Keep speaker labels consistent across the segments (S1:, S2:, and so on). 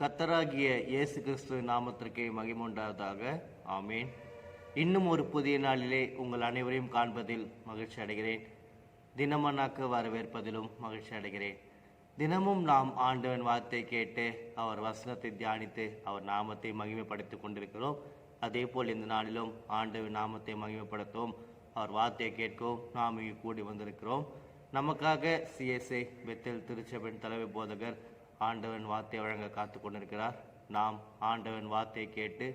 S1: கத்தராகிய இயேசு கிறிஸ்து நாமத்திற்கே மகிமுண்டாவதாக ஆமேன். இன்னும் ஒரு புதிய நாளிலே உங்கள் அனைவரையும் காண்பதில் மகிழ்ச்சி அடைகிறேன். தினமனாக்கு வரவேற்பதிலும் மகிழ்ச்சி அடைகிறேன். தினமும் நாம் ஆண்டவன் வார்த்தை கேட்டு அவர் வசனத்தை தியானித்து அவர் நாமத்தை மகிமைப்படுத்திக் கொண்டிருக்கிறோம். அதே போல் இந்த நாளிலும் ஆண்டவன் நாமத்தை மகிமைப்படுத்தவும் அவர் வார்த்தையை கேட்கவும் நாம் இங்கு கூடி வந்திருக்கிறோம். நமக்காக சிஎஸ்ஐ பெத்தல் திருச்சபையின் தலைமை போதகர் ஆண்டவன் வார்த்தை வழங்க காத்து கொண்டிருக்கிறார் நாம் ஆண்டவன் வார்த்தை கேட்டு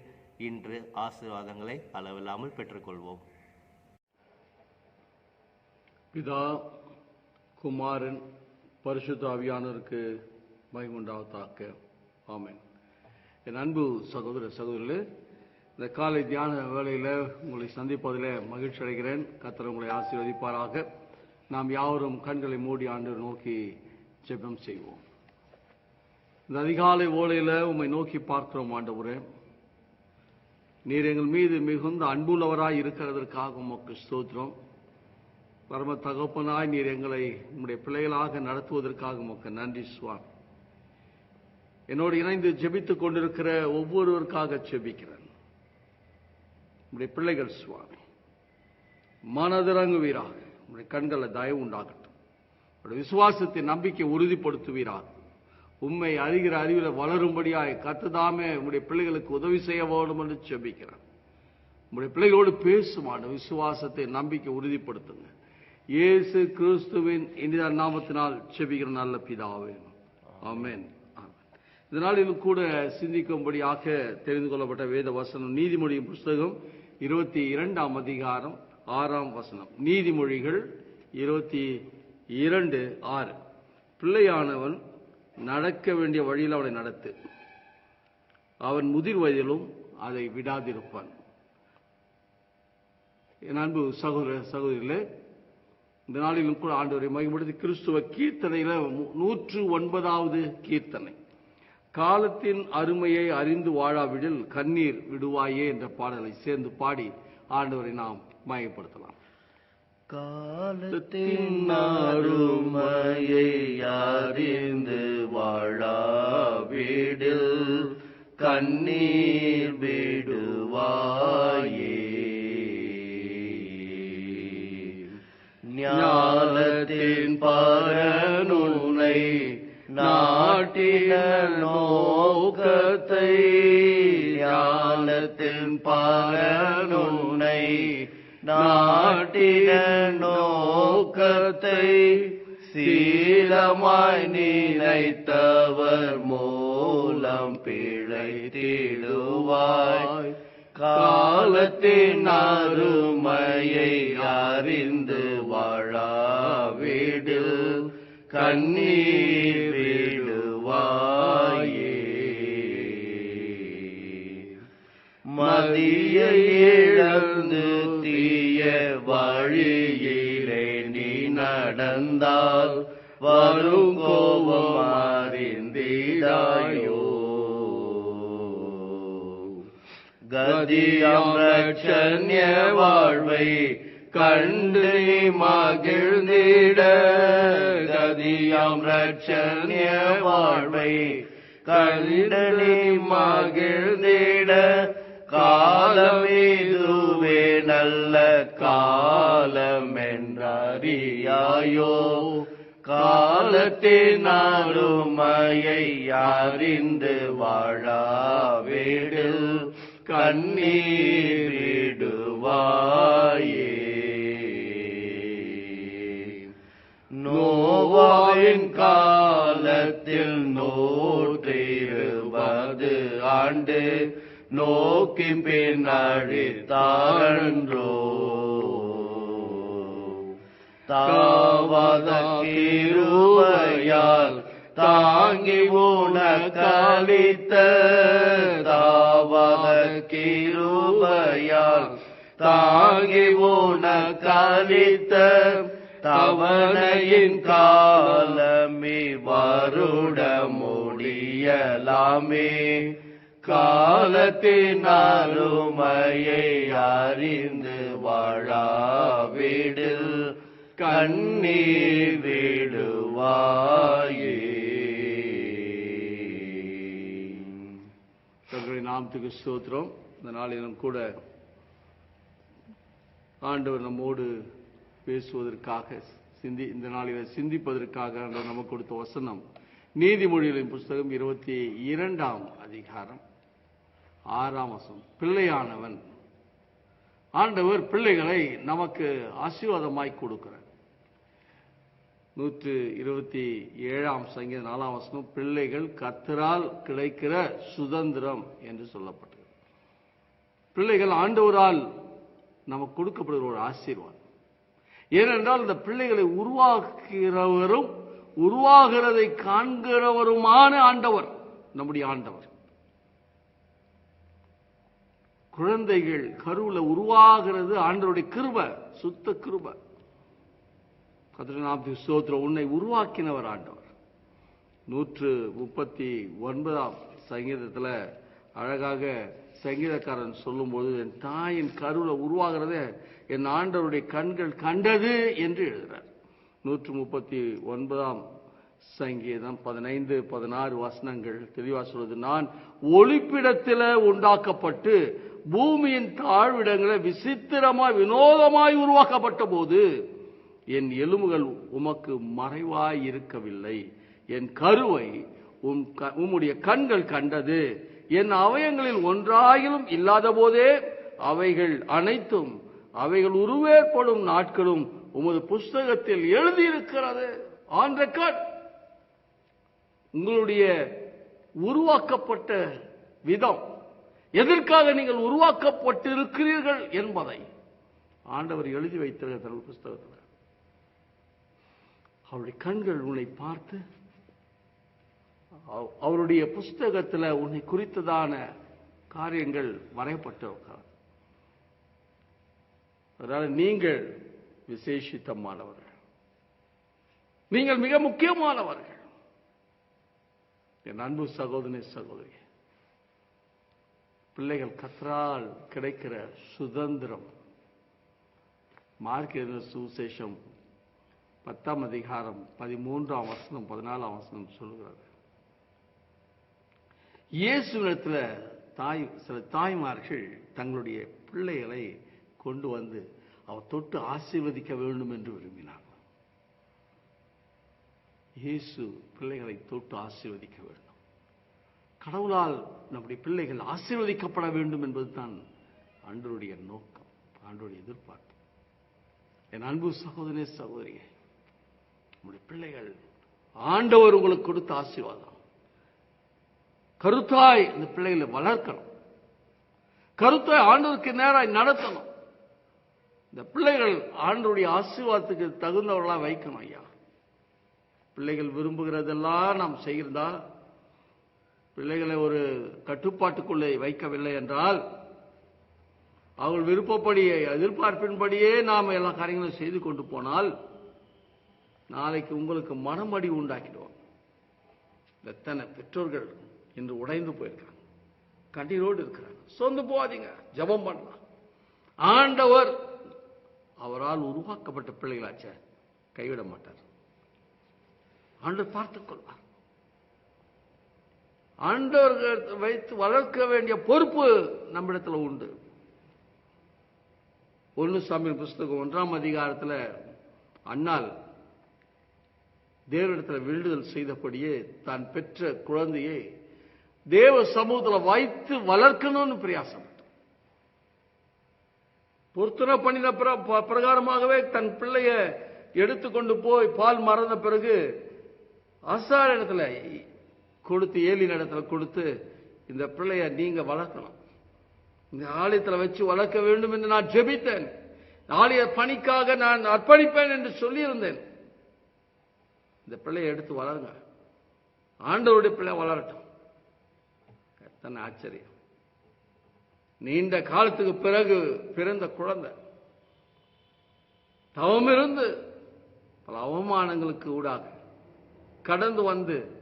S1: இன்று ஆசீர்வாதங்களை அளவில்லாமல் பெற்றுக்கொள்வோம்.
S2: பிதா குமாரன் பரிசுத்த ஆவியானவருக்கு மகிமுண்டாவதாக ஆமென். என் அன்பு சகோதர சகோதரர்களே இந்த காலை தியான வேளையில் உங்களை சந்திப்பதில் மகிழ்ச்சி அடைகிறேன். கத்தர் உங்களை ஆசீர்வதிப்பாராக. நாம் யாவரும் கண்களை மூடி ஆண்டு நோக்கி ஜெபம் செய்வோம். இந்த அதிகாலை ஓலையில் உம்மை நோக்கி பார்க்கிறோம் ஆண்டவரே. நீர் எங்கள் மீது மிகுந்த அன்புள்ளவராய் இருக்கிறதற்காக உமக்கு ஸ்தோத்திரம். பரம தகப்பனாய் நீர் எங்களை உம்முடைய பிள்ளைகளாக நடத்துவதற்காக உமக்கு நன்றி சுவாமி. என்னோடு இணைந்து ஜெபித்துக் கொண்டிருக்கிற ஒவ்வொருவருக்காக ஜெபிக்கிறேன். உம்முடைய பிள்ளைகள் சுவாமி மனதிறங்குவீராக. உங்களுடைய கண்களை தயவு உண்டாகட்டும். உம்முடைய விசுவாசத்தை நம்பிக்கை உறுதிப்படுத்துவீராக. உண்மை அறிகிற அறிவில் வளரும்படியாய் கத்துதாமே உங்களுடைய பிள்ளைகளுக்கு உதவி செய்ய வேண்டும் என்று செபிக்கிறேன். உங்களுடைய பிள்ளைகளோடு பேசும் விசுவாசத்தை நம்பிக்கை உறுதிப்படுத்துங்க. இயேசு கிறிஸ்துவின் இனித நாமத்தினால் செபிக்கிற நல்ல பிதாவே. ஆமேன். இதனால் இன்னும் கூட சிந்திக்கும்படியாக தெரிந்து கொள்ளப்பட்ட வேத வசனம் நீதிமொழியின் புஸ்தகம் இருபத்தி இரண்டாம் அதிகாரம் ஆறாம் வசனம். நீதிமொழிகள் இருபத்தி இரண்டு ஆறு. பிள்ளையானவன் நடக்க வேண்டிய வழியில் அவனை நடத்து. அவன் முதிர் வயதிலும் அதை விடாதிருப்பான். என் அன்பு சகோதர சகோதரிகளே இந்த நாளிலும் கூட ஆண்டவரை மகிமைப்படுத்தி கிறிஸ்துவ கீர்த்தனையில நூற்று ஒன்பதாவது கீர்த்தனை. காலத்தின் அருமையை அறிந்து வாழாவிடில் கண்ணீர் விடுவாயே என்ற பாடலை சேர்ந்து பாடி ஆண்டவரை நாம் மயப்படுத்தலாம்.
S1: காலத்தின் அருமையை அறிந்து வாழாவிடில் கண்ணீர் விடுவாயே ஞானத்தின் பரனுனை நாட்டின நோக்கத்தை ஞானத்தின் பரனுனை நாட்டின நோக்கத்தை சீலமாய் நினைத்தவர் மூலம் பிழைத்திடுவாய். காலத்தின் அருமையை அறிந்து வாழாவிடு கண்ணீர் விடுவாயே. மதியை இழந்து தீ வழியிலே நீ நடந்தால் வரும் கோபம் அறிந்திடாயோ. கதியம் ரட்சண்ய வாழ்வை கண்டு மகிழ்ந்திட. கதியம் ரட்சண்ய வாழ்வை கண்டு மகிழ்ந்திட. என்றறியாயோ காலத்தே அருமையை அறிந்து வாழாவிடில் கண்ணீர் விடுவாயே நோவாவின் காலத்தில் நூற்றி ஆண்டு நோக்கி பின்னாடி தாழ்ந்தோ. தாவதீருவையால் தாங்கி உனக்களித்த தாவதீருவையால் தாங்கி உனக்களித்த தவணையின் காலமே வருட முடியலாமே. காலத்தினாலுமையை அறிந்து வாழாவிடில். கண்ணீர் விடுவாயே.
S2: நாமத்துக்கு ஸ்தோத்திரம். இந்த நாளிலும் கூட ஆண்டவர் நம்மோடு பேசுவதற்காக சிந்தி இந்த நாளில சிந்திப்பதற்காக ஆண்டவர் நமக்கு கொடுத்த வசனம். நீதிமொழிகளின் புஸ்தகம் இருபத்தி இரண்டாம் அதிகாரம் ஆறாம் வசனம். பிள்ளையானவன். ஆண்டவர் பிள்ளைகளை நமக்கு ஆசீர்வாதமாய் கொடுக்கிறார். நூற்று இருபத்தி ஏழாம் சங்கீத நாலாம் வசனம் பிள்ளைகள் கத்தரால் கிடைக்கிற சுதந்திரம் என்று சொல்லப்பட்டது. பிள்ளைகள் ஆண்டவரால் நமக்கு கொடுக்கப்படுகிற ஒரு ஆசீர்வாதம். ஏனென்றால் இந்த பிள்ளைகளை உருவாக்குகிறவரும் உருவாகிறதை காண்கிறவருமான ஆண்டவர் நம்முடைய ஆண்டவர். குழந்தைகள் கருவில் உருவாகிறது ஆண்டவருடைய கிருப சுத்த கிருப. கதிரநாபி ஸ்தோத்திரம் உன்னை உருவாக்கினவர் ஆண்டவர். நூற்று முப்பத்தி ஒன்பதாம் சங்கீதத்தில் அழகாக சங்கீதக்காரன் சொல்லும்போது என் தாயின் கருவில் உருவாகிறத என் ஆண்டவருடைய கண்கள் கண்டது என்று எழுதுறார். நூற்று முப்பத்தி ஒன்பதாம் சங்கீதம் பதினைந்து பதினாறு வசனங்கள் தெளிவாக சொல்வது நான் ஒளிப்பிடத்தில் உண்டாக்கப்பட்டு பூமியின் தாழ்விடங்களை விசித்திரமாய் வினோதமாய் உருவாக்கப்பட்ட போது என் எலும்புகள் உமக்கு மறைவாய் இருக்கவில்லை என் கருவை உம் க- உம்முடைய கண்கள் கண்டது. என் அவயங்களில் ஒன்றாயிலும் இல்லாத போதே அவைகள் அனைத்தும் அவைகள் உருவேற்படும் நாட்களும் உமது புஸ்தகத்தில் எழுதியிருக்கிறது. ஆன் ரெக்கார்ட் உங்களுடைய உருவாக்கப்பட்ட விதம். எதற்காக நீங்கள் உருவாக்கப்பட்டிருக்கிறீர்கள் என்பதை ஆண்டவர் எழுதி வைத்திருக்கிற புஸ்தகத்தில். அவருடைய கண்கள் உன்னை பார்த்து அவ- அவருடைய புஸ்தகத்தில் உன்னை குறித்ததான காரியங்கள் வரையப்பட்டிருக்கிறது அதனால நீங்கள் விசேஷித்தமானவர்கள். நீங்கள் மிக முக்கியமானவர்கள். என் அன்பு சகோதரி சகோதரி பிள்ளைகள் கத்தரால் கிடைக்கிற சுதந்திரம் மார்க்கிற சுவிசேஷம் பத்தாம் அதிகாரம் பதிமூன்றாம் வசனம் பதினாலாம் வசனம் சொல்லுகிறது இயேசுவிடத்தில் தாய் சில தாய்மார்கள் தங்களுடைய பிள்ளைகளை கொண்டு வந்து அவர் தொட்டு ஆசீர்வதிக்க வேண்டும் என்று விரும்பினார் இயேசு பிள்ளைகளை தொட்டு ஆசீர்வதிக்க வேண்டும். கடவுளால் நம்முடைய பிள்ளைகள் ஆசீர்வதிக்கப்பட வேண்டும் என்பதுதான் ஆண்டவருடைய நோக்கம் ஆண்டவருடைய எதிர்பார்ப்பு. என் அன்பு சகோதரே சகோதரியே நம்முடைய பிள்ளைகள் ஆண்டவர் உங்களுக்கு கொடுத்த ஆசீர்வாதம். கருத்தாய் இந்த பிள்ளைகளை வளர்க்கணும். கருத்தாய் ஆண்டவருக்கு நேராய் நடத்தணும். இந்த பிள்ளைகள் ஆண்டவருடைய ஆசீர்வாதத்துக்கு தகுந்தவர்களா வைக்கணும் ஐயா. பிள்ளைகள் விரும்புகிறதெல்லாம் நாம் செய்கிறதா பிள்ளைகளை ஒரு கட்டுப்பாட்டுக்குள்ளே வைக்கவில்லை என்றால் அவர்கள் விருப்பப்படியே எதிர்பார்ப்பின்படியே நாம் எல்லா காரியங்களும் செய்து கொண்டு போனால் நாளைக்கு உங்களுக்கு மனமடி உண்டாக்கிடுவோம் எத்தனை பெற்றோர்கள் இன்று உடைந்து போயிருக்காங்க. கண்ணீரோடு இருக்கிறாங்க. சொந்து போகாதீங்க. ஜெபம் பண்ணலாம். ஆண்டவர் அவரால் உருவாக்கப்பட்ட பிள்ளைகளாச்சே கைவிட மாட்டார். ஆண்டவர் பார்த்துக் கொள்வார். ஆண்டவர்கள் வைத்து வளர்க்க வேண்டிய பொறுப்பு நம்மிடத்துல உண்டு. ஒன்னு சாமி புஸ்தகம் ஒன்றாம் அதிகாரத்தில் அண்ணால் தேவனிடத்தில் வேண்டுதல் செய்தபடியே தான் பெற்ற குழந்தையை தேவ சமூகத்தில் வைத்து வளர்க்கணும்னு பிரயாசம். பொருத்தனை பண்ணின ப- பிரகாரமாகவே தன் பிள்ளைய எடுத்துக்கொண்டு போய் பால் மறந்த பிறகு அசார் இடத்துல கொடுத்து ஏலின் இடத்துல கொடுத்து இந்த பிள்ளைய நீங்க வளர்க்கணும். இந்த ஆலயத்தில் வச்சு வளர்க்க வேண்டும் என்று நான் ஜெபித்தேன். ஆலய பணிக்காக நான் அர்ப்பணிப்பேன் என்று சொல்லியிருந்தேன். இந்த பிள்ளையை எடுத்து வளருங்க. ஆண்டவருடைய பிள்ளை வளரட்டும். எத்தனை ஆச்சரியம். நீண்ட காலத்துக்கு பிறகு பிறந்த குழந்தை. தவமிருந்து பல அவமானங்களுக்கு ஊடாக கடந்து வந்து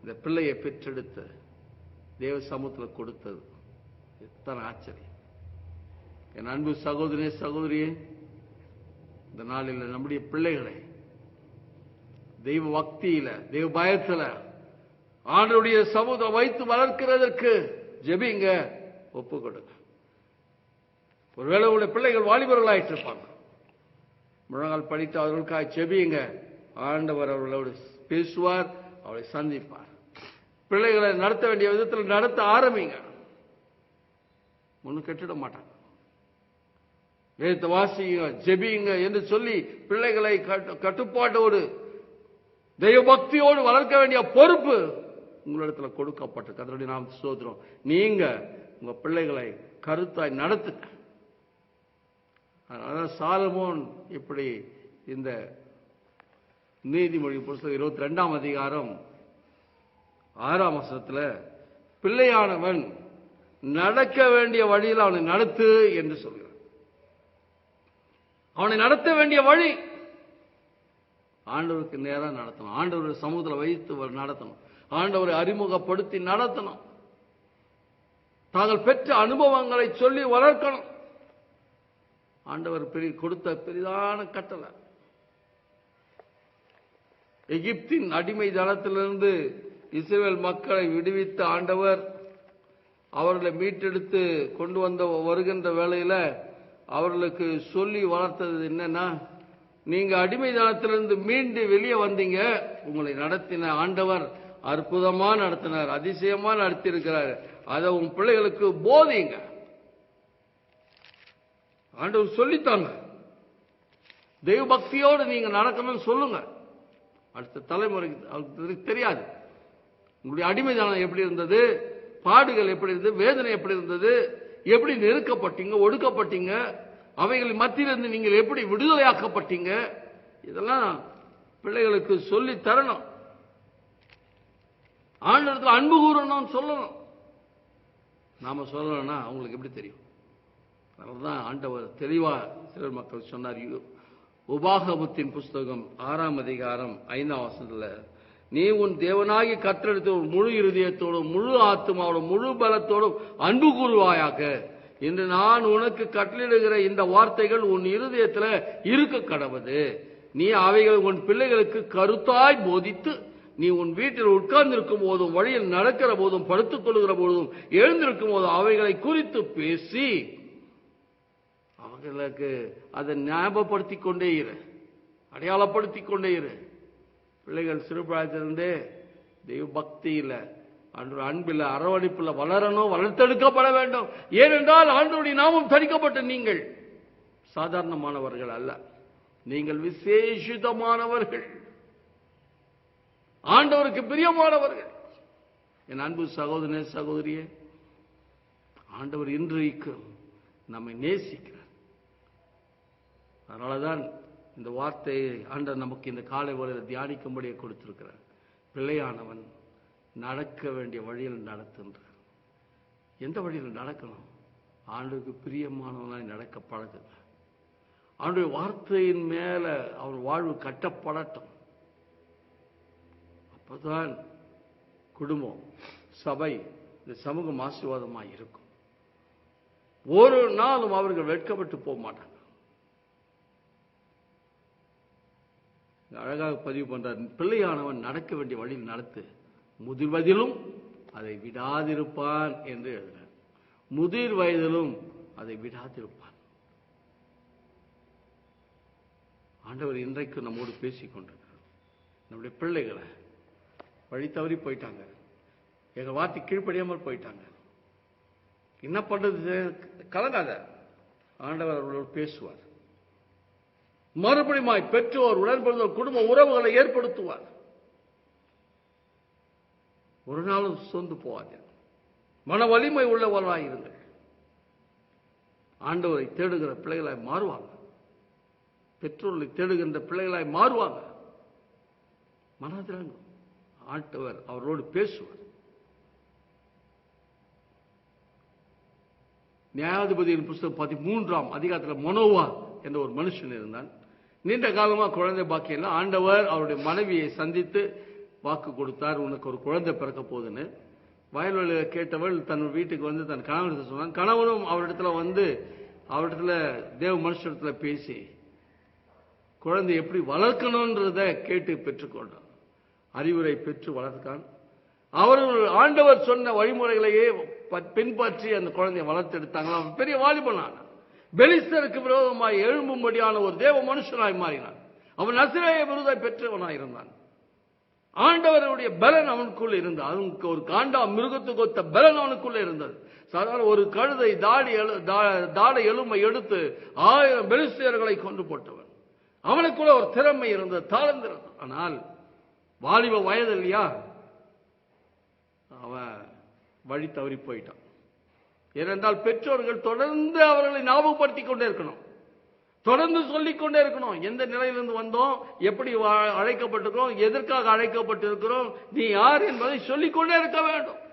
S2: இந்த பிள்ளையை பெற்றெடுத்து தேவ சமூகத்தில் கொடுத்தது. எத்தனை ஆச்சரியம். என் அன்பு சகோதரே சகோதரியே இந்த நாளில் நம்முடைய பிள்ளைகளை தெய்வ பக்தியில தெய்வ பயத்துல ஆண்டருடைய சமூகம் வைத்து வளர்க்கிறதற்கு ஜெபிங்க ஒப்பு கொடுங்க. ஒருவேளை உங்களுடைய பிள்ளைகள் வாலிபர்களாயிட்டு இருப்பாங்க முழங்கால் படித்து அவர்களுக்காக செபியுங்க ஆண்டவர் அவர்களோடு பேசுவார் அவளை சந்திப்பார். பிள்ளைகளை நடத்த வேண்டிய விதத்தில் நடத்த ஆரம்பிங்க. ஒன்றும் கெட்டிட மாட்டாங்க. வேதத்தை வாசிங்க ஜெபியுங்க என்று சொல்லி பிள்ளைகளை கட்டு- கட்டுப்பாட்டோடு தெய்வபக்தியோடு வளர்க்க வேண்டிய பொறுப்பு உங்களிடத்துல கொடுக்கப்பட்டு அதனுடைய நாம் சோதரம் நீங்க உங்க பிள்ளைகளை கருத்தாய் நடத்துங்க. அதனால சாலமோன் இப்படி இந்த நீதிமொழி புஸ்தகம் இருபத்தி ரெண்டாம் அதிகாரம் ஆறாம் வசனத்துல பிள்ளையானவன் நடக்க வேண்டிய வழியில் அவனை நடத்து என்று சொல்கிறான் அவனை நடத்த வேண்டிய வழி ஆண்டவருக்கு நேரா நடத்தணும். ஆண்டவர் சமூகத்தில் வைத்து நடத்தணும். ஆண்டவரை அறிமுகப்படுத்தி நடத்தணும். தாங்கள் பெற்ற அனுபவங்களை சொல்லி வளர்க்கணும். ஆண்டவர் பெரிய கொடுத்த பெரிதான கட்டளை. எகிப்தின் அடிமை தளத்திலிருந்து இஸ்ரேல் மக்களை விடுவித்த ஆண்டவர் அவர்களை மீட்டெடுத்து கொண்டு வந்த வருகின்ற வேளையில் அவர்களுக்கு சொல்லி வளர்த்தது என்னன்னா நீங்க அடிமைதனத்திலிருந்து மீண்டு வெளியே வந்தீங்க. உங்களை நடத்தின ஆண்டவர் அற்புதமா நடத்தினார் அதிசயமா நடத்தியிருக்கிறார். அதை உன் பிள்ளைகளுக்கு போதிங்க ஆண்டவர் சொல்லித்தாங்க. தெய்வ பக்தியோடு நீங்க நடக்கணும்னு சொல்லுங்க. அடுத்த தலைமுறைக்கு அவருக்கு தெரியாது. உங்களுடைய அடிமைதானம் எப்படி இருந்தது? பாடுகள் எப்படி இருந்தது? வேதனை எப்படி இருந்தது? எப்படி நெருக்கப்பட்டீங்க? ஒடுக்கப்பட்டீங்க? அவைகள் மத்தியிலிருந்து நீங்கள் எப்படி விடுதலையாக்கப்பட்டீங்க? இதெல்லாம் பிள்ளைகளுக்கு சொல்லி தரணும். ஆண்டத்தில் அன்பு கூறணும் சொல்லணும். நாம சொல்லணும்னா அவங்களுக்கு எப்படி தெரியும்? அதனால்தான் ஆண்டவர் தெளிவா சிலர் மக்கள் சொன்னார். யு- உபாகமத்தின் புஸ்தகம் ஆறாம் அதிகாரம் ஐந்தாம் வசனத்துல நீ உன் தேவனாகி கற்றெடுத்த ஒரு முழு இருதயத்தோடும் முழு ஆத்மாவோடும் முழு பலத்தோடும் அன்பு கூறுவாயாக. இன்று நான் உனக்கு கட்டளிடுகிற இந்த வார்த்தைகள் உன் இருதயத்தில் இருக்க கடவுது. நீ அவைகளை உன் பிள்ளைகளுக்கு கருத்தாய் போதித்து நீ உன் வீட்டில் உட்கார்ந்திருக்கும் போதும் வழியில் நடக்கிற போதும் படுத்துக் கொள்கிற போதும் எழுந்திருக்கும் போதும் அவைகளை குறித்து பேசி அவர்களுக்கு அதை ஞாபகப்படுத்தி கொண்டே இரு. அடையாளப்படுத்தி கொண்டே இரு. பிள்ளைகள் சிறுபிராயத்திலிருந்தே தெய்வ இல்லை. அன்று அன்பில் அரவணைப்பில் வளரணும் வளர்த்தெடுக்கப்பட வேண்டும். ஏனென்றால் ஆண்டோடைய நாமம் தரிக்கப்பட்ட நீங்கள் சாதாரணமானவர்கள் அல்ல. நீங்கள் விசேஷிதமானவர்கள். ஆண்டவருக்கு பிரியமானவர்கள். என் அன்பு சகோதரனே சகோதரியே ஆண்டவர் இன்றைக்கு நம்மை நேசிக்கிறார். அதனாலதான் இந்த வார்த்தையை ஆண்டவர் நமக்கு இந்த காலை வேளையில் தியானிக்கும்படியே கொடுத்திருக்கிறார். பிள்ளையானவன் நடக்க வேண்டிய வழியில் நடத்துன்றார் எந்த வழியில் நடக்கணும்? ஆண்டுக்கு பிரியமானவனாய் நடக்க பழகுங்க. அவனுடைய வார்த்தையின் மேல அவர் வாழ்வு கட்டப்படட்டும். அப்பதான் குடும்பம் சபை இந்த சமூகம் ஆசீர்வாதமாக இருக்கும். ஒரு நாளும் அவர்கள் வெட்கப்பட்டு போக மாட்டாங்க. அழகாக பதிவு பண்றார் பிள்ளையானவன் நடக்க வேண்டிய வழியில் நடத்து முதிர்வதிலும் அதை விடாதிருப்பான் என்று எழுதினார் முதிர் வயதிலும் அதை விடாதிருப்பான். ஆண்டவர் இன்றைக்கு நம்மோடு பேசிக் கொண்டிருக்கிறார். நம்முடைய பிள்ளைகளை வழி தவறி போயிட்டாங்க. எங்க வார்த்தை கீழ்ப்படியாமல் போயிட்டாங்க. என்ன பண்றது? கலங்காத. ஆண்டவர் அவர்களோடு பேசுவார். மறுபடியும் பெற்றோர் உடன்பிறந்தோர் குடும்ப உறவுகளை ஏற்படுத்துவார். ஒரு நாளும் சோந்து போவாது மன வலிமை உள்ளவர்களாக இருங்கள். ஆண்டவரை தேடுகிற பிள்ளைகளாய் மாறுவாங்க. பெற்றோர்களை தேடுகின்ற பிள்ளைகளாய் மாறுவாங்க. மனதில் ஆண்டவர் அவரோடு பேசுவார். நியாயாதிபதியின் புஸ்தகம் பதிமூன்றாம் அதிகாரத்தில் மனோவா என்ற ஒரு மனுஷன் இருந்தான். நீண்ட காலமா குழந்தை பாக்கியம் ஆண்டவர் அவருடைய மனைவியை சந்தித்து வாக்கு கொடுத்தார் உனக்கு ஒரு குழந்தை பிறக்க போகுதுன்னு. வயல்வெளியில் கேட்டவள் தன் வீட்டுக்கு வந்து தன் கணவன் சொன்னான் கணவனும் அவரிடத்துல வந்து அவரிடத்துல தேவ மனுஷத்துல பேசி குழந்தை எப்படி வளர்க்கணும்ன்றத கேட்டு பெற்றுக்கொண்டான் அறிவுரை பெற்று வளர்த்தான். அவர்கள் ஆண்டவர் சொன்ன வழிமுறைகளையே பின்பற்றி அந்த குழந்தையை வளர்த்தெடுத்தாங்களா? அவன் பெரிய வாலிபனான. பெலிஸ்தருக்கு விரோதமாய் எழும்பும்படியான ஒரு தேவ மனுஷனாய் மாறினான். அவன் நசிரேய விருதை பெற்றவனாய் இருந்தான். ஆண்டவருடைய பலன் அவனுக்குள்ள இருந்தது. அவனுக்கு ஒரு காண்டா மிருகத்துக்கு ஒத்த பலன் அவனுக்குள்ள இருந்தது. சாதாரண ஒரு கழுதை தாடி எழு தா- தாடை எலும்பை எடுத்து ஆயிரம் பெலிஸ்தியர்களை கொண்டு போட்டவன். அவனுக்குள்ள ஒரு திறமை இருந்தது தாழ்ந்து இருந்தது. ஆனால் வாலிப வயது இல்லையா? அவன் வழி தவறி போயிட்டான். ஏனென்றால் பெற்றோர்கள் தொடர்ந்து அவர்களை ஞாபகப்படுத்திக் கொண்டே இருக்கணும். தொடர்ந்து சொல்லிக் கொண்டே இருக்கணும். எந்த நிலையிலிருந்து வந்தோம்? எப்படி அழைக்கப்பட்டிருக்கிறோம்? எதற்காக அழைக்கப்பட்டிருக்கிறோம்? நீ யார் என்பதை சொல்லிக்கொண்டே இருக்க வேண்டும்.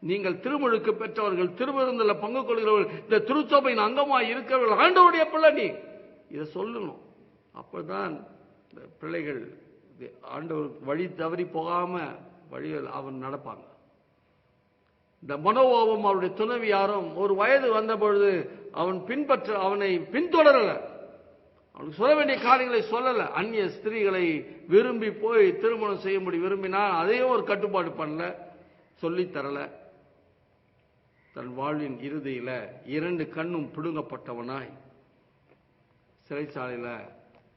S2: நீங்கள் திருமுழுக்கு பெற்றவர்கள் திருவிருந்தில் பங்கு கொள்கிறவர்கள் இந்த திருச்சபையின் அங்கமாக இருக்கிறவர்கள் ஆண்டவருடைய பிள்ளை நீ. இதை சொல்லணும். அப்பதான் இந்த பிள்ளைகள் ஆண்டவர் வழி தவறி போகாம வழியில் அவன் நடப்பாங்க. இந்த மனோபாவம் அவருடைய துணைவி யாரும் ஒரு வயது வந்த பொழுது அவன் பின்பற்ற அவனை பின்தொடரலை. அவனுக்கு சொல்ல வேண்டிய காரியங்களை சொல்லல. அந்நிய ஸ்திரீகளை விரும்பி போய் திருமணம் செய்யும்படி விரும்பினா அதையும் ஒரு கட்டுப்பாடு பண்ணல சொல்லி தரல. தன் வாழ்வின் இறுதியில இரண்டு கண்ணும் பிடுங்கப்பட்டவனாய் சிறைச்சாலையில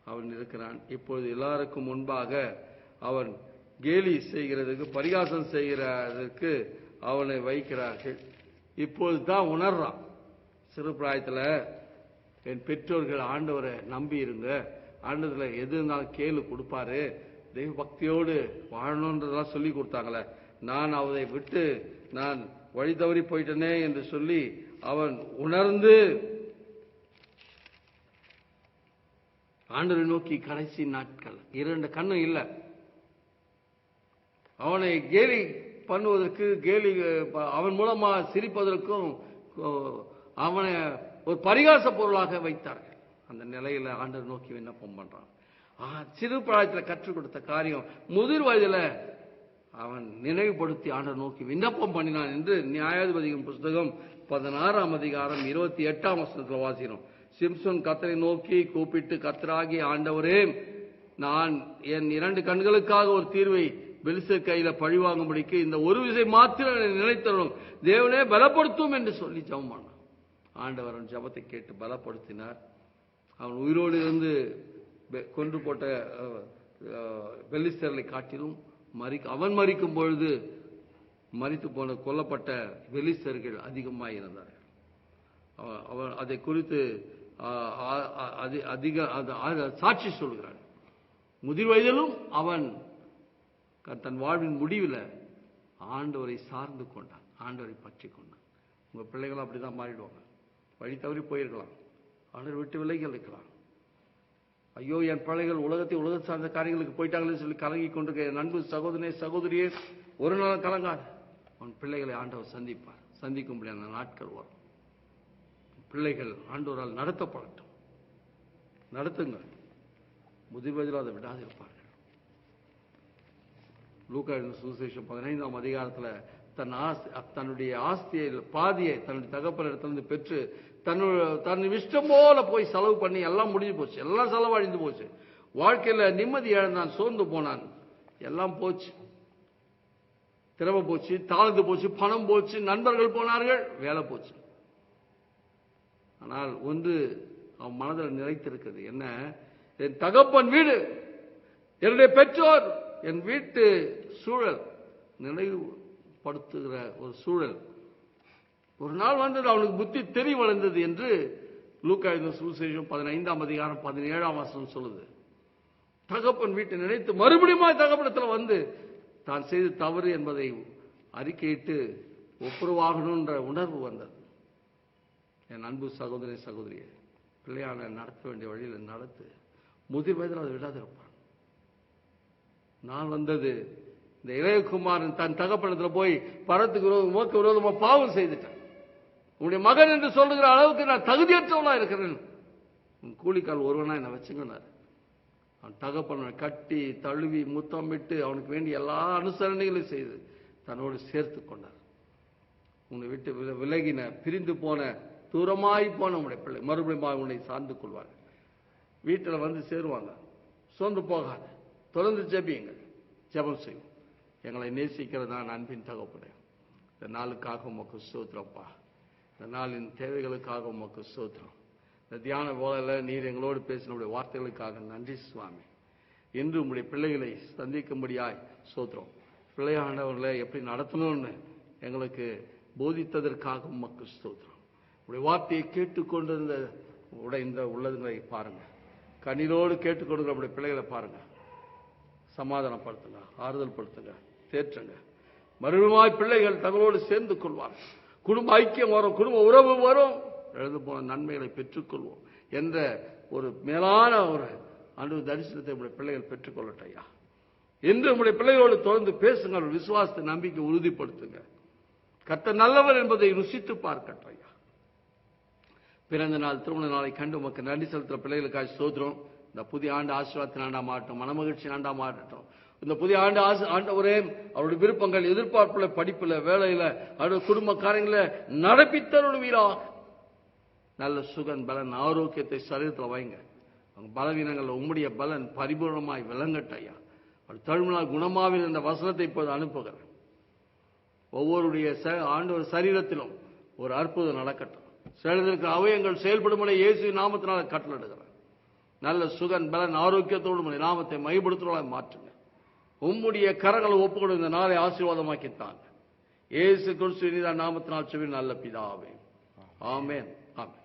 S2: அவன் இருக்கிறான். இப்பொழுது எல்லாருக்கும் முன்பாக அவன் கேலி செய்கிறதுக்கு பரிகாசம் செய்கிறதுக்கு அவனை வைக்கிறார்கள். இப்பொழுது தான் உணர்றான். சிறு பிராயத்தில் என் பெற்றோர்கள் ஆண்டவரை நம்பி இருங்க ஆண்டதில் எது இருந்தாலும் கேளு கொடுப்பாரு. தெய்வ பக்தியோடு வாழணுன்றதெல்லாம் சொல்லி கொடுத்தாங்களே. நான் அவரை விட்டு நான் வழி தவறி போயிட்டனே என்று சொல்லி அவன் உணர்ந்து ஆண்டவரை நோக்கி கடைசி நாட்கள். இரண்டு கண்ணும் இல்லை. அவனை கேலி பண்ணுவதற்கு கேலி அவன் மூலமா சிரிப்பதற்கும் அவனை ஒரு பரிகாச பொருளாக வைத்தார்கள். அந்த நிலையில ஆண்டர் நோக்கி விண்ணப்பம் பண்றான்? சிறு பிராயத்தில் கற்றுக் கொடுத்த காரியம் முதிர் வயதில் அவன் நினைவுபடுத்தி ஆண்டர் நோக்கி விண்ணப்பம் பண்ணினான் என்று நியாயாதிபதியின் புஸ்தகம் பதினாறாம் அதிகாரம் இருபத்தி எட்டாம் வருஷத்தில் வாசிக்கிறோம். சிம்சன் கத்தரை நோக்கி கூப்பிட்டு கத்தராகி ஆண்டவரே நான் என் இரண்டு கண்களுக்காக ஒரு தீர்வை பெலிசர் கையில பழிவாங்கும்படிக்கு இந்த ஒரு விசை மாத்திரம் என்னை நினைத்தரும் தேவனே பலப்படுத்தும் என்று சொல்லி ஜவமான ஆண்டவர் அவன் ஜெபத்தை கேட்டு பலப்படுத்தினார். அவன் உயிரோடு இருந்து கொன்று போட்ட அஹ், காட்டிலும் மறி அவன் மறிக்கும் பொழுது மறித்து போன கொல்லப்பட்ட பெலிஸ்தர்கள் அதிகமாக இருந்தார்கள் அவன் அதை குறித்து அதிக அது- சாட்சி சொல்கிறான் முதிர் வயதிலும் அவன் தன் வாழ்வின் முடிவில் ஆண்டவரை சார்ந்து கொண்டான். ஆண்டவரை பற்றி கொண்டான். உங்க பிள்ளைகளும் அப்படிதான் மாறிடுவாங்க. வழி தவறி போயிருக்கலாம். ஆண்டவர் விட்டு விலகி இருக்கலாம். ஐயோ என் பிள்ளைகள் உலகத்தை உலக சார்ந்த காரியங்களுக்கு போயிட்டாங்களேன்னு சொல்லி கலங்கி கொண்டிருக்க என் அன்பு சகோதரனே சகோதரியே ஒரு நாள் கலங்காது. உன் பிள்ளைகளை ஆண்டவர் சந்திப்பார். சந்திக்கும்படியான நாட்கள் வரும். பிள்ளைகள் ஆண்டோரால் நடத்தப்படட்டும். நடத்துங்கள். முதிர்வதில் அதை விடாது இருப்பார்கள் லூக்கா சுசேஷம் பதினைந்தாம் அதிகாரத்துல தன் ஆஸ்தி தன்னுடைய ஆஸ்தியை பாதியை தன்னுடைய தகப்பனிடத்திலிருந்து பெற்று தன்னுடைய தன் இஷ்டம் போல போய் செலவு பண்ணி எல்லாம் முடிஞ்சு போச்சு. எல்லாம் செலவழிந்து போச்சு. வாழ்க்கையில் நிம்மதி இழந்தான் சோர்ந்து போனான். எல்லாம் போச்சு. திறமை போச்சு தாழ்ந்து போச்சு பணம் போச்சு நண்பர்கள் போனார்கள் வேலை போச்சு. ஆனால் ஒன்று அவன் மனதில் நிலைத்திருக்கிறது என்ன? என் தகப்பன் வீடு என்னுடைய பெற்றோர் என் வீட்டு சூழல் நினைவுபடுத்துகிற ஒரு சூழல். ஒரு நாள் வந்தது அவனுக்கு புத்தி தெரிய வளர்ந்தது என்று லூக்கா எழுதின பதினைந்தாம் அதிகாரம் பதினேழாம் வசனம் சொல்லுது. தகப்பன் வீட்டை நினைத்து மறுபடியும் தகப்பனத்தில் வந்து தான் செய்த தவறு என்பதை அறிக்கையிட்டு ஒப்புரவாகணுன்ற உணர்வு வந்தது. என் அன்பு சகோதரி சகோதரியை பிள்ளையான நடத்த வேண்டிய வழியில் நடத்து முதிர் வயதில் அதை விடாதிருப்பான். நான் வந்தது இந்த இளையகுமாரன் தன் தகப்பனத்தில் போய் பரத்துக்கு விரோதம் மோக்க விரோதமாக பாவம் செய்து உன்னுடைய மகன் என்று சொல்லுகிற அளவுக்கு நான் தகுதியற்றவனா இருக்கிறேன். உன் கூலிக்கால் ஒருவனா என்னை வச்சுங்கனார் அவன் தகப்பனை கட்டி தழுவி முத்தமிட்டு அவனுக்கு வேண்டிய எல்லா அனுசரணைகளையும் செய்து தன்னோடு சேர்த்து கொண்டார். உன்னை விட்டு வில- விலகின பிரிந்து போன தூரமாய் போன உன்னுடைய பிள்ளை மறுபடியும் உன்னை சார்ந்து கொள்வார்கள். வீட்டில் வந்து சேருவாங்க. சோர்ந்து போகாத. தொடர்ந்து ஜெபியுங்கள். ஜெபம் செய்யும் எங்களை நேசிக்கிறதா அன்பின் தகப்பனே இந்த நாளுக்காக உமக்கு சோத்திரப்பா இந்த நாளின் தேவைகளுக்காக உமக்கு சோத்திரம் இந்த தியான வேளையில் நீர் எங்களோடு பேசினுடைய வார்த்தைகளுக்காக நன்றி சுவாமி. இன்று உங்களுடைய பிள்ளைகளை சந்திக்கும்படியாய் சோத்திரம் பிள்ளையாண்டவர்களை எப்படி நடத்தணும்னு எங்களுக்கு போதித்ததற்காக உமக்கு ஸ்தோத்திரம். உடைய வார்த்தையை கேட்டுக்கொண்டிருந்த உடைந்த உள்ளதுங்களை பாருங்க. கண்ணீரோடு கேட்டுக்கொண்டிருக்கிற உடைய பிள்ளைகளை பாருங்க. சமாதானப்படுத்துங்க ஆறுதல் படுத்துங்க தேற்றுங்க. மறுபடியும் பிள்ளைகள் தங்களோடு சேர்ந்து கொள்வார் குடும்ப ஐக்கியம் வரும் குடும்ப உறவு வரும். எழுந்து போன நன்மைகளை பெற்றுக்கொள்வோம். என்ற ஒரு மேலான ஒரு அன்பு தரிசனத்தை உடைய பிள்ளைகள் பெற்றுக்கொள்ளட்டும் ஐயா என்று உங்களுடைய பிள்ளைகளோடு தொடர்ந்து பேசுங்கள் விசுவாசத்தை நம்பிக்கை உறுதிப்படுத்துங்க. கத்த நல்லவர் என்பதை ருசித்து பார்க்கட்டும் ஐயா பிறந்த நாள் திருமண நாளை கண்டு உமக்கு நன்றி செலுத்துற பிள்ளைகளுக்காக சோதரம் இந்த புதிய ஆண்டு ஆசீர்வாதத்தின் ஆண்டா மாட்டோம் மனமகிழ்ச்சி ஆண்டா மாட்டட்டும் இந்த புதிய ஆண்டு ஆசை ஆண்டவரே அவருடைய விருப்பங்கள் எதிர்பார்ப்புல படிப்புல வேலையில அவருடைய குடும்ப காரியங்கள நடப்பித்தருள்வீரா? நல்ல சுகன் பலன் ஆரோக்கியத்தை சரீரத்தில் வைங்க. அவங்க பலவீனங்கள் உம்முடைய பலன் பரிபூர்ணமாய் விளங்கட்டும் ஐயா. அவர் தழுமலால் குணமாவில் இந்த வசனத்தை இப்போது அனுப்புகிறேன். ஒவ்வொருடைய ச- ஆண்டவர் சரீரத்திலும் ஒரு அற்புதம் நடக்கட்டும். சிலருக்கு அவயங்கள் செயல்படும்படி இயேசு நாமத்தினால கட்டளிடுகிறேன் நல்ல சுகன் பலன் ஆரோக்கியத்தோடு நாமத்தை மைப்படுத்துவதாக மாற்றுங்க. உம்முடைய கரங்களை ஒப்புக்கொடு இந்த நாளை ஆசீர்வாதமாக்கித்தாங்க இயேசு கிறிஸ்து நீதான் நாமத்தினால் செவி நல்ல பிதாவே. ஆமென். ஆமென்.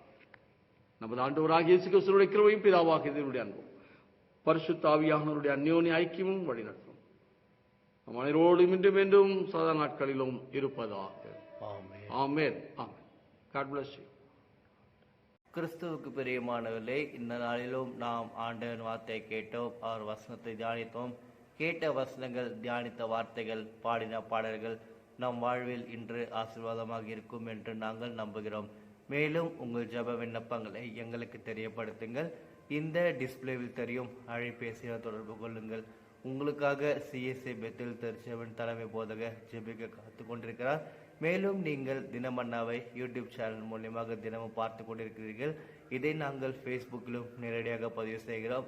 S2: நமது ஆண்டவராகிய இயேசு கிறிஸ்துடைய கிருபையும் பிதாவாகிய தேவனுடைய அன்பும் பரிசுத்த ஆவியானவருடைய அந்யோன்ய ஐக்கியமும் வழிநடத்தும். நம் அனைவரோடும் இன்றும் என்றும் சதா நாட்களிலும் இருப்பதாக.
S3: Amen.
S2: Amen. God bless you.
S3: கிறிஸ்துவுக்கு பிரியமானவர்களே இந்த நாளிலும் நாம் ஆண்டவன் வார்த்தையை கேட்டோம் அவர் வசனத்தை தியானித்தோம். கேட்ட வசனங்கள் தியானித்த வார்த்தைகள் பாடின பாடல்கள் நம் வாழ்வில் இன்று ஆசீர்வாதமாக இருக்கும் என்று நாங்கள் நம்புகிறோம். மேலும் உங்கள் ஜெப விண்ணப்பங்களை எங்களுக்கு தெரியப்படுத்துங்கள். இந்த டிஸ்ப்ளேவில் தெரியும். அழைப்பேசியில் தொடர்பு கொள்ளுங்கள். உங்களுக்காக சிஎஸ்ஐ பெத்தில் திருச்செவன் தலைமை போதக ஜெபிக்க காத்து கொண்டிருக்கிறார். மேலும் நீங்கள் தினமன்னாவை யூடியூப் சேனல் மூலியமாக தினமும் பார்த்து கொண்டிருக்கிறீர்கள். இதை நாங்கள் ஃபேஸ்புக்கிலும் நேரடியாக பதிவு செய்கிறோம்.